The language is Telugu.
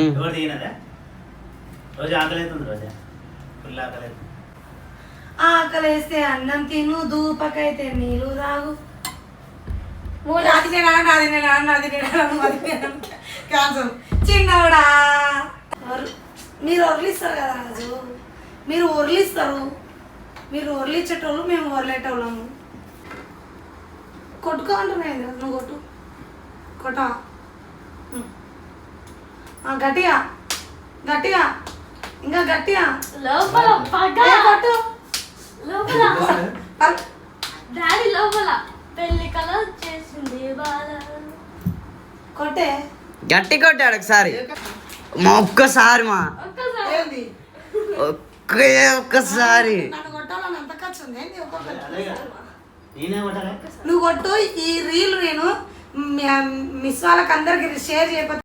ఎవరు తినదా రోజు ఆకలి అవుతుంది రోజా. ఫుల్ ఆకలి అవుతుంది ఆకలేస్తే అన్నం తిను దూపకైతే నీళ్ళు తాగు. ఓ నాది నేనా నాది నేనా నాది నేనా నాది నేనా క్యాన్సర్ చిన్నవాడా మీరు ఒర్లిస్తారు కదా రాజు. మీరు ఒర్లిస్తారు. మీరు ఒర్లిచ్చేటోళ్ళు మేము ఒర్లేటోళ్ళము. కొట్టుకో అంటున్నాయి నువ్వు కొట్టు. కొట్టా గట్టిగా. గట్టిగా. ఇంకా గట్టిగా. లోపల పగ. కొట్టు లోపల. పల్- డాడీ లోపల. పెళ్ళి కల చేసింది బాధ కొట్టే. గట్టి కొట్టాడు ఒకసారి. మా ఒక్కసారి మా. ఒక్కసారి. ఏంది? ఒకే ఒక్కసారి. నువ్వు కొట్టు. ఈ రీల్ నేను మిస్ వాళ్ళకి అందరికి షేర్ చేయకపోతే